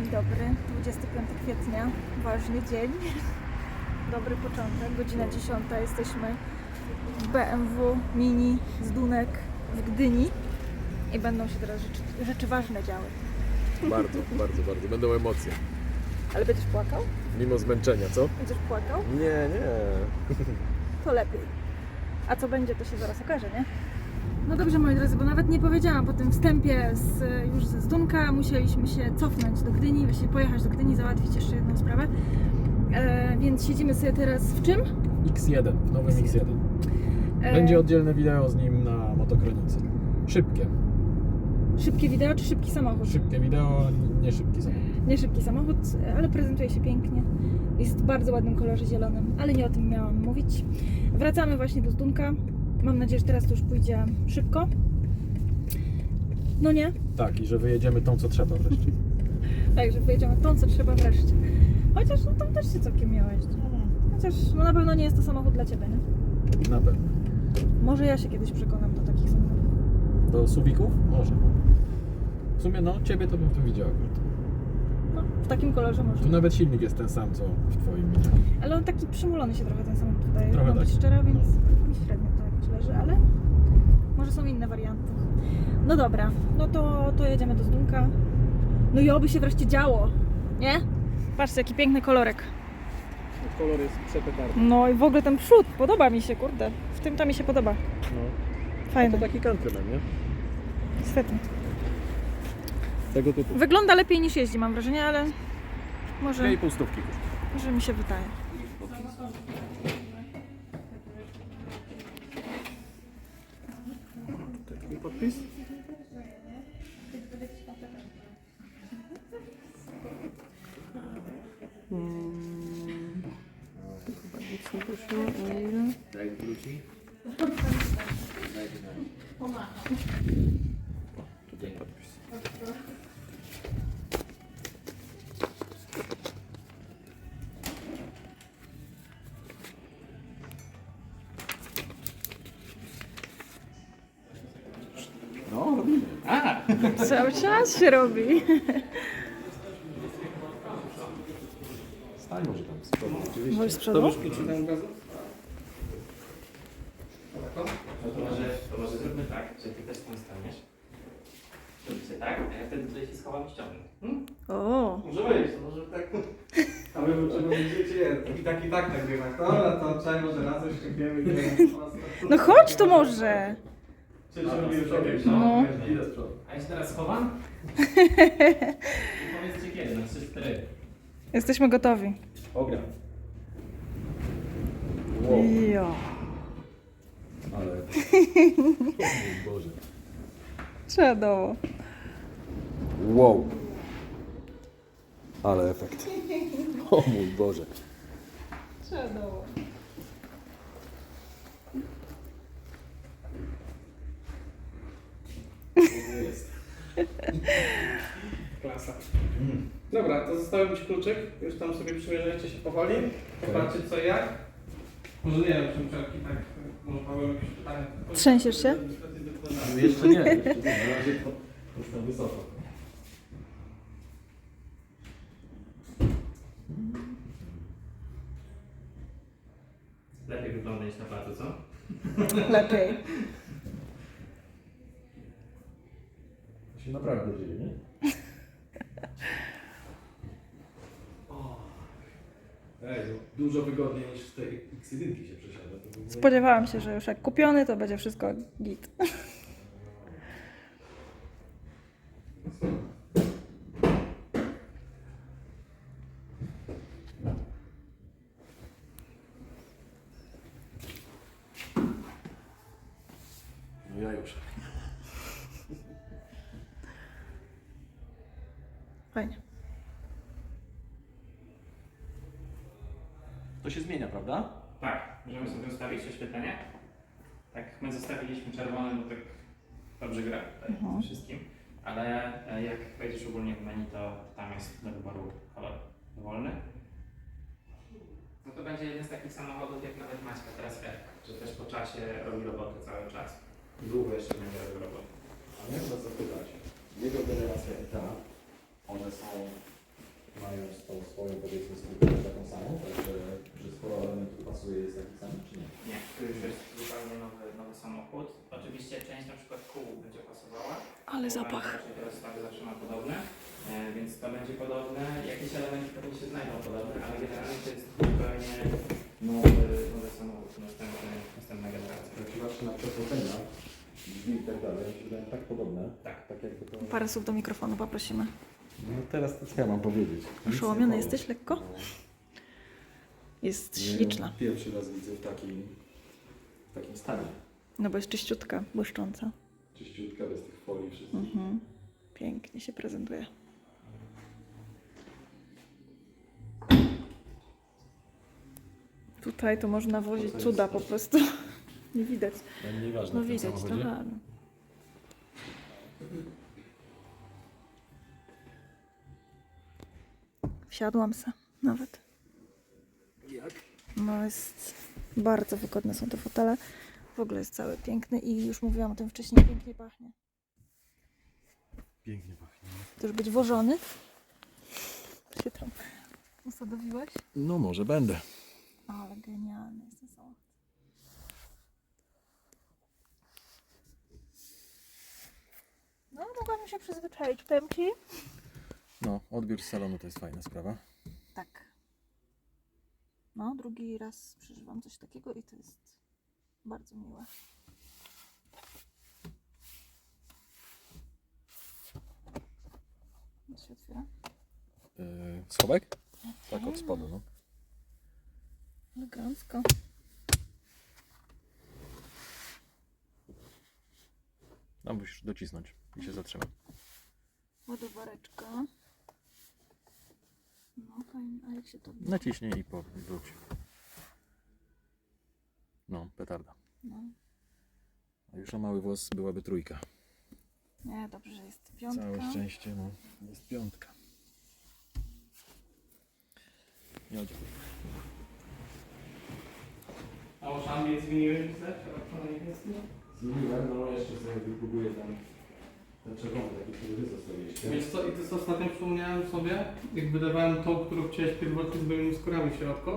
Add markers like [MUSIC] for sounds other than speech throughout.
Dzień dobry, 25 kwietnia, ważny dzień, [LAUGHS] dobry początek, godzina 10, jesteśmy w BMW Mini z Dunek w Gdyni i będą się teraz rzeczy, rzeczy ważne działy. Bardzo, [LAUGHS] bardzo, bardzo. Będą emocje. Ale będziesz płakał? Mimo zmęczenia, co? Będziesz płakał? Nie, nie. To lepiej. A co będzie, to się zaraz okaże, nie? No dobrze, moi drodzy, bo nawet nie powiedziałam po tym wstępie z, już ze Zdunka, musieliśmy się cofnąć do Gdyni, właśnie pojechać do Gdyni, załatwić jeszcze jedną sprawę. E, więc siedzimy sobie teraz w czym? X1, w nowym X1. E, Będzie oddzielne wideo z nim na motokronicy. Szybkie. Szybkie wideo czy szybki samochód? Szybkie wideo, nie szybki samochód. Nie szybki samochód, ale prezentuje się pięknie. Jest w bardzo ładnym kolorze zielonym, ale nie o tym miałam mówić. Wracamy właśnie do Zdunka. Mam nadzieję, że teraz to już pójdzie szybko. No nie? Tak, i że wyjedziemy tą, co trzeba wreszcie. [LAUGHS] Także pojedziemy tą, co trzeba wreszcie. Chociaż no, tam też się całkiem jeździ. Chociaż no, na pewno nie jest to samochód dla Ciebie, nie? Na pewno. Może ja się kiedyś przekonam do takich samochodów. Do subików? Może. W sumie, no, ciebie to bym tym widział akurat. No, w takim kolorze może. Tu nawet silnik jest ten sam, co w twoim. Ale on taki przymulony się trochę ten samochód wydaje. Trochę tak. szczera, więc mi średnio leży, ale może są inne warianty. No dobra, no to, to jedziemy do Zdunka. No i oby się wreszcie działo, nie? Patrzcie, jaki piękny kolorek. Kolor jest przepetarny. No i w ogóle ten przód, podoba mi się, kurde. W tym to mi się podoba. No. Fajny, To taki countryman, nie? świetny. Tego typu. Wygląda lepiej niż jeździ, mam wrażenie, ale może, Dwie i pół stówki kosztuje. może mi się wydaje. Taki podpis? Jak wróci? Tutaj Cały czas się robi. Stań może tam z przodu, oczywiście. Może z przodu? No to może, to może zróbmy tak, że ty też tam staniesz. Robicie tak, a ja wtedy tutaj się schowam i ściągnę. Hmm? O, Może to może tak. A my wiecie, i tak i tak nagrywać. Dobra, to trzeba może raz ściągniemy [LAUGHS] no chodź to może. Czy już okej? No. Idę z przodu. A ja się teraz schowam. I [LAUGHS] powiedzcie kiedy, na 3-4. Jesteśmy gotowi. Ogra. Wow, Jo. ale... O [LAUGHS] mój Boże. Czadowo. Wow. Ale efekt. O mój Boże. Czadowo. Klasa. Dobra, to zostawiam Ci kluczyk. Już tam sobie przymierzajcie się powoli. Popatrzcie co i jak. Może nie wiem, czy muszę tak, może Paweł jakieś pytania. Trzęsiesz się? Jeszcze nie, jeszcze nie. Na razie to jest na wysoko. Lepiej wygląda niż na placu, co? Lepiej. To się naprawdę dzieje, nie? Ej, no, dużo wygodniej niż z tej X1 się przesiada. To w ogóle- Spodziewałam się, że już jak kupiony, to będzie wszystko git. No ja już. Fajnie. To się zmienia, prawda? Tak, możemy sobie ustawić oświetlenie. Tak, my zostawiliśmy czerwone, bo tak dobrze gra tutaj Mhm. wszystkim. Ale e, jak wejdziesz ogólnie w menu, to tam jest do wyboru kolor wolny. No to będzie jeden z takich samochodów, jak nawet Maćka teraz F, że też po czasie robi robotę cały czas. Długo jeszcze będzie robił robotę. A miałem was zapytać. Jego generacja i ta, one są mają tą swoją powiedzmy strukturę taką samą, także że sporo elementów pasuje jest taki sam, czy nie? Nie, to już jest zupełnie nowy, nowy samochód. Oczywiście część na przykład kół będzie pasowała. Ale zapach. Raczej te rozstawy zawsze ma podobne, e, więc to będzie podobne. Jakieś elementy pewnie się znajdą podobne, ale generalnie to jest zupełnie nowy, nowy samochód, następny, następna generacja. Jak się patrzy na przechodzenia, drzwi i tak dalej, one się wydają tak podobne. Tak. Tak jakby to... Parę słów do mikrofonu poprosimy. No teraz to co ja mam powiedzieć? Nic Oszołomiony nie powiem. jesteś lekko? No. Jest śliczna. Pierwszy raz widzę w takim, w takim stanie. No bo jest czyściutka, błyszcząca. Czyściutka, bez tych folii wszystkich. Mhm. Pięknie się prezentuje. Tutaj to można wozić cuda po prostu. [LAUGHS] Nie widać. No, nieważne No widać trochę. Wsiadłam se nawet. Jak? No jest bardzo wygodne są te fotele. W ogóle jest cały piękny i już mówiłam o tym wcześniej, pięknie pachnie. Pięknie pachnie. Chcesz być wożony? Się tam usadowiłeś? No może będę. Ale genialny jest ten samochód. No, mogłabym się przyzwyczaić, powiem Ci. No, odbiór z salonu to jest fajna sprawa. Tak. No, drugi raz przeżywam coś takiego i to jest bardzo miłe. To się otwiera. Yy, schowek? Tak, od spodu, no. Elegancko. Tam musisz docisnąć i się zatrzymać. Ładowareczka. No fajnie, a jak się to bierze? Naciśnij i po- wróć. No, petarda. No. A już o mały włos byłaby trójka. Nie, dobrze, że jest piątka. Całe szczęście, no. Jest piątka. Nie oddział. A już ambient zmieniłeś? Na niebieski? Zmieniłem, no jeszcze sobie wypróbuję tam ten czerwony, taki, który wy zostawiliście. Wiesz co, i to co ostatnio przypomniałem sobie, jak wydawałem tą, którą chciałeś pierwotnie z byłymi skórami w środku,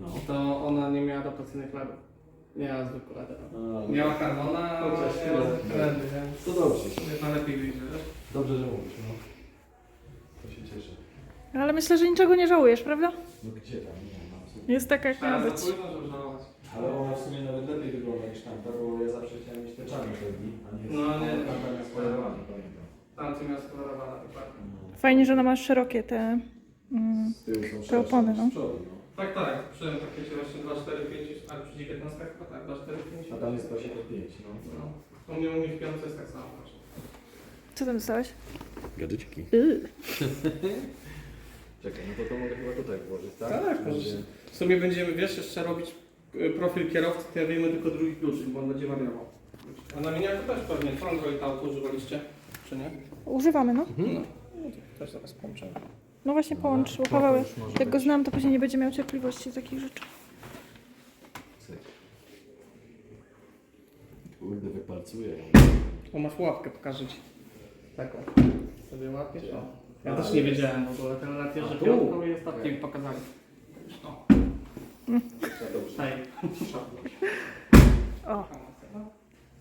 No. to ona nie miała adaptacyjnych LEDów. Miała zwykłe LEDy. A, Miała carbona, a Chociaż miała tyle. zwykłe LEDy, więc To dobrze. chyba lepiej wyjdzie, wiesz? Dobrze, że mówisz, no. To się cieszę. Ale myślę, że niczego nie żałujesz, prawda? No gdzie tam? Nie, no, absolutnie. Jest taka, jak miała Trzeba być. za późno, żeby żałować. Ale ona w sumie nawet lepiej wygląda niż tamta, bo ja zawsze chciałem mieć te czarne pewni, a nie No, nie. tamta miała spoilerowane, pamiętam. Tamty miał spolerowane dokładnie. No. Fajnie, że ona ma szerokie te... Mm, Z tyłu są Te szersze opony, niż no. z przodu, no. Tak, tak. Przyjąłem takie się właśnie 2, 4, 5, ale przy 19 chyba tak, 2, 4, 5. A tam jest 25, no. No. U mnie, u mnie w piątce jest tak samo właśnie. co tam dostałeś? Gadyciki. Yy. [LAUGHS] Czekaj, no to to mogę chyba tutaj włożyć, tak? Tak, możesz. W sumie będziemy, wiesz, jeszcze robić profil kierowcy, to ja wyjmę tylko drugi kluczyk, bo on będzie wariował. A na miniaku też pewnie, co Android Auto używaliście, czy nie? Używamy, no. No. no to też zaraz połączymy. No właśnie połącz, Paweł, jak go znam, to później nie będzie miał cierpliwości takich rzeczy. Cyk. Kurde, wypalcuję ją. O, masz łapkę, pokażę Ci. Taką. Sobie łapiesz? O. Ja A, też nie jest. wiedziałem w ogóle, ten lat tu? piątką i ostatnio mi pokazali. O. O,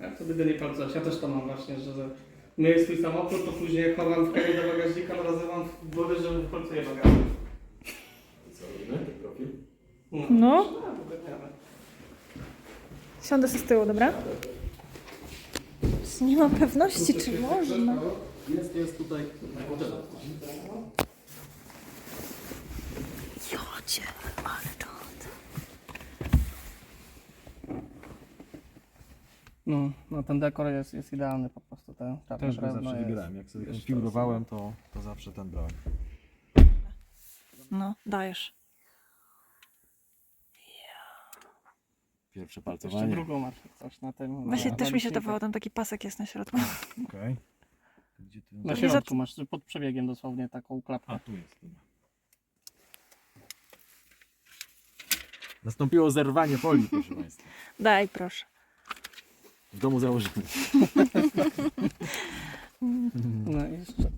Ja sobie do niej palcować. Ja też to mam właśnie, że myję swój samochód, to później jak chowam w kamień do bagażnika, rozrywam w głowie, że wypalcuję bagażnik. Co robimy? Ten profil? No. Wygadniamy. siądę sobie z tyłu, dobra? Nie mam pewności, czy można. Jest, jest tutaj. Jocie, ale czad. No, no ten dekor jest, jest idealny po prostu. Ten czarny Też go drewno zawsze jest- wybierałem. Jak sobie jest konfigurowałem, to, to zawsze ten brałem. No, dajesz. Pierwsze Jeszcze palcowanie. drugą masz coś na tym. Właśnie na, też mi się liczniku. dawało, tam taki pasek jest na środku. [LAUGHS] Okej. Gdzie ty? Na Nie środku masz pod przebiegiem dosłownie taką klapkę. A, tu jest. Dobra. Nastąpiło zerwanie folii, proszę Państwa. Daj, proszę. W domu założymy. No i jeszcze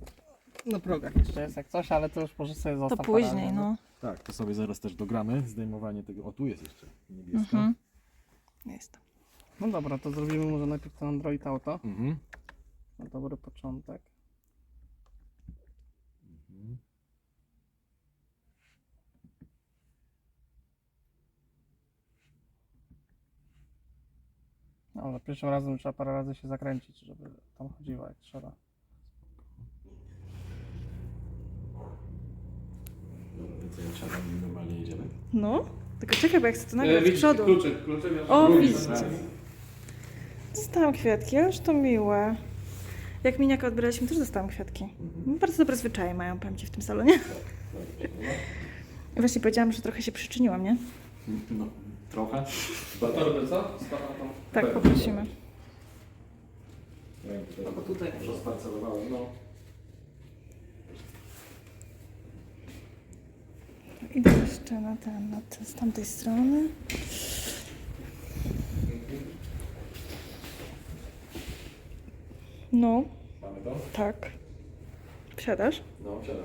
Na progach jeszcze jest jak coś, ale to już może sobie To zostać. później, no. Tak, to sobie zaraz też dogramy. Zdejmowanie tego. O, tu jest jeszcze niebieska. Mhm. Jest. No dobra, to zrobimy może najpierw ten Android Auto. Mhm. Na dobry początek. No, ale pierwszym razem trzeba parę razy się zakręcić, żeby tam chodziło jak trzeba. To ja i normalnie jedziemy. No, tylko czekaj, bo ja chcę to E, nagrać z widzicie, przodu. Kluczyk. ja O, widzicie. Dostałam kwiatki, ależ to miłe. Jak miniaka odbieraliśmy, też dostałam kwiatki. No, Bardzo dobre zwyczaje mają, powiem Ci, w tym salonie. I Właśnie powiedziałam, że trochę się przyczyniłam, nie? No, trochę. Torby, co? Tak, poprosimy. Ja tutaj Albo tutaj. rozparcelowałem, no. Idę jeszcze na ten, na ten, z tamtej strony. No, Mamy to? tak. Wsiadasz? No, wsiadam.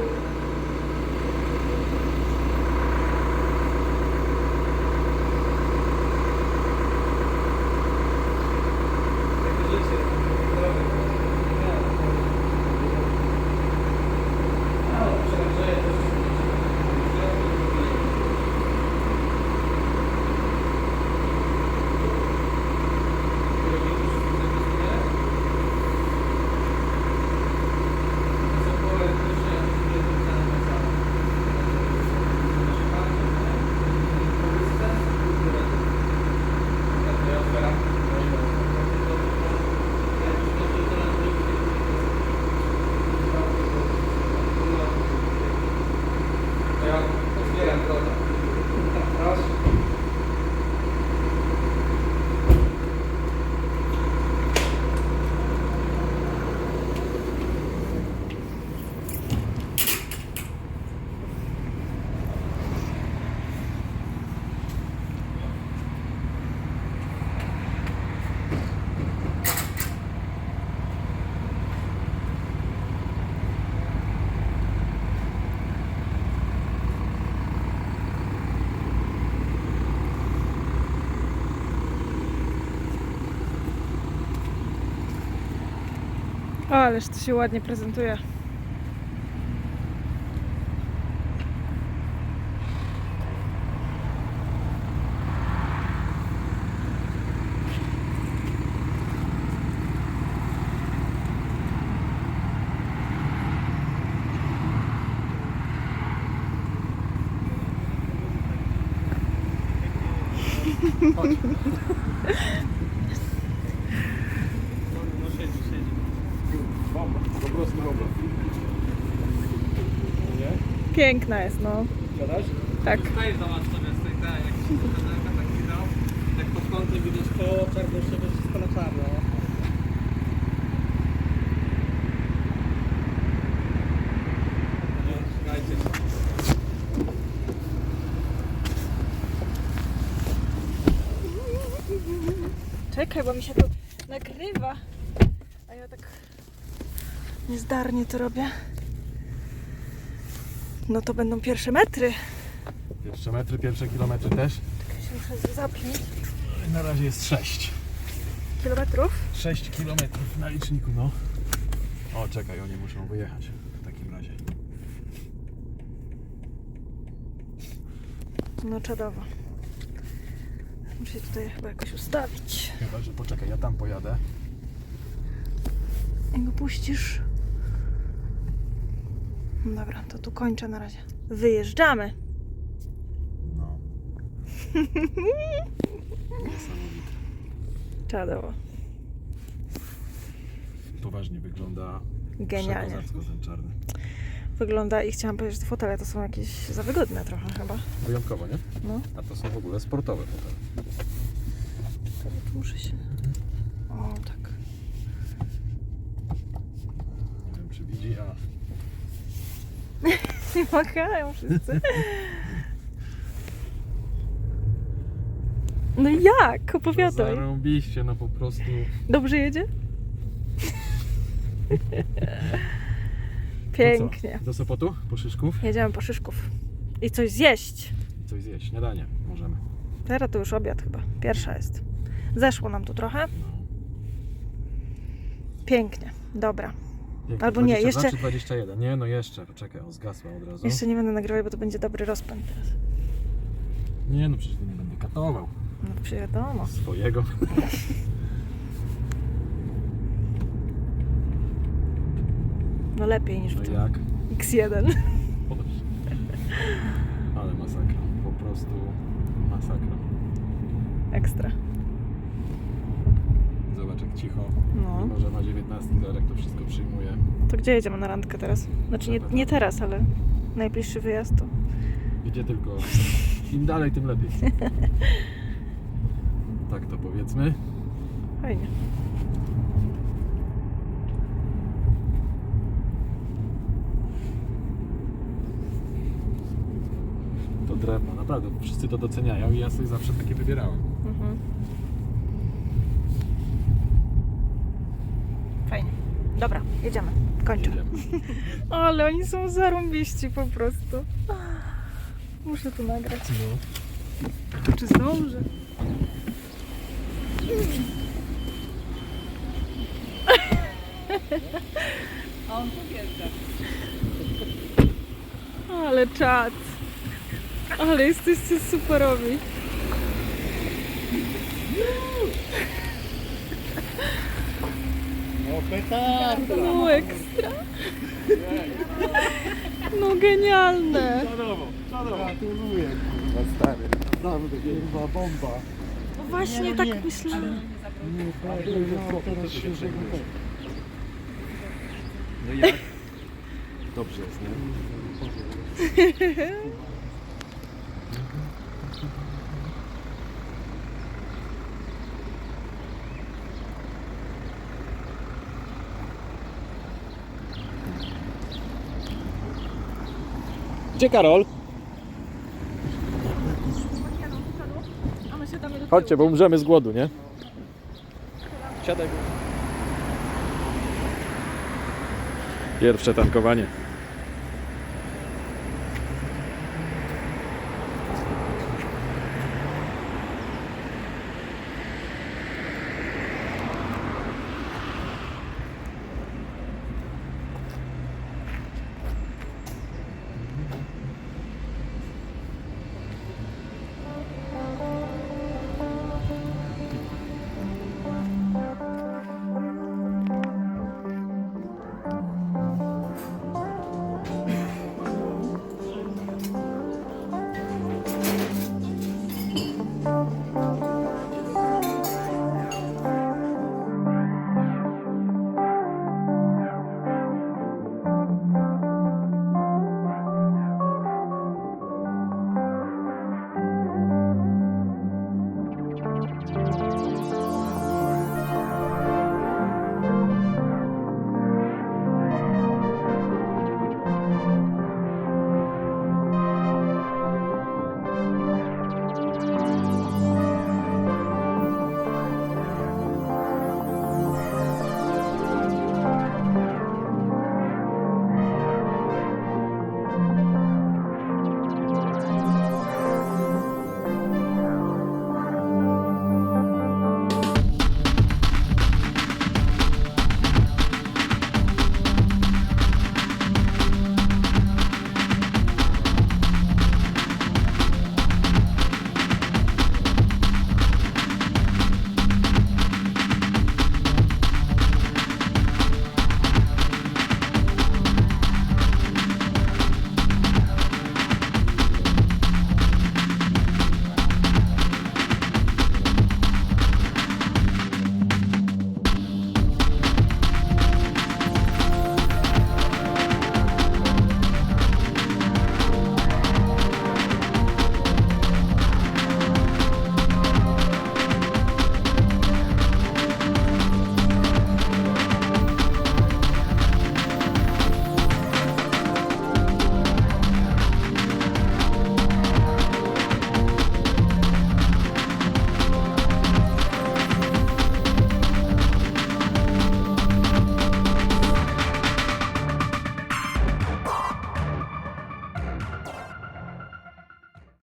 ależ to się ładnie prezentuje. No [LAUGHS] po prostu. Nie? Piękna jest, no. Siadasz? Tak. Tutaj zobacz sobie z tej tej, jak się kamerka tak widał, jak pod kątem widać koło, czarno szyby, wszystko na czarno. Czekaj, bo mi się to nagrywa. A ja tak niezdarnie to robię. No to będą pierwsze metry. Pierwsze metry, pierwsze kilometry też. Ja się muszę zapiąć. Na razie jest 6. Kilometrów. 6 kilometrów na liczniku, no. O, czekaj, oni muszą wyjechać w takim razie. No czadowo. Muszę się tutaj chyba jakoś ustawić. Chyba, że poczekaj, ja tam pojadę. Jak go puścisz. Dobra, to tu kończę na razie. Wyjeżdżamy. No. Niesamowite. [LAUGHS] Czadowo. Poważnie wygląda Genialnie. ten czarny. Wygląda i chciałam powiedzieć, że te fotele to są jakieś za wygodne trochę chyba. Wyjątkowo, nie? No. A to są w ogóle sportowe fotele. Tu muszę się... O, tak. Nie wiem, czy widzi, a [LAUGHS] I makają wszyscy. No jak? Opowiadaj. Zarąbiście, no po prostu. Dobrze jedzie? [LAUGHS] Pięknie. Do Sopotu? Po Szyszków? Jedziemy po Szyszków. I coś zjeść. Coś zjeść, śniadanie możemy. Teraz to już obiad chyba. Pierwsza jest. Zeszło nam tu trochę. No. Pięknie. Dobra. Albo nie, 22 jeszcze- czy 21? Nie, no jeszcze, poczekaj, o zgasła od razu. Jeszcze nie będę nagrywać, bo to będzie dobry rozpęd teraz. Nie, no przecież nie będę katował No przecież wiadomo. swojego. [LAUGHS] No lepiej niż No w tym jak? X1. [LAUGHS] Ale masakra, po prostu masakra. Ekstra. Jak cicho, No. mimo że ma 19 zegarek, to wszystko przyjmuje. To gdzie jedziemy na randkę teraz? Znaczy nie, nie teraz, ale najbliższy wyjazd to. Idzie tylko, im dalej tym lepiej. [LAUGHS] Tak to powiedzmy. Fajnie. To drewno, naprawdę, wszyscy to doceniają i ja sobie zawsze takie wybierałem. Mhm. Fajnie. Dobra, jedziemy. Kończę. Ale oni są zarąbiści po prostu. Muszę to nagrać. No. Czy zdążę? Ale czad. Ale jesteście superowi. No ekstra. No genialne. No właśnie tak myślałam. No i jak? Dobrze jest, nie? [LAUGHS] [LAUGHS] Gdzie Karol? Chodźcie, bo umrzemy z głodu, nie? Siadaj. Pierwsze tankowanie.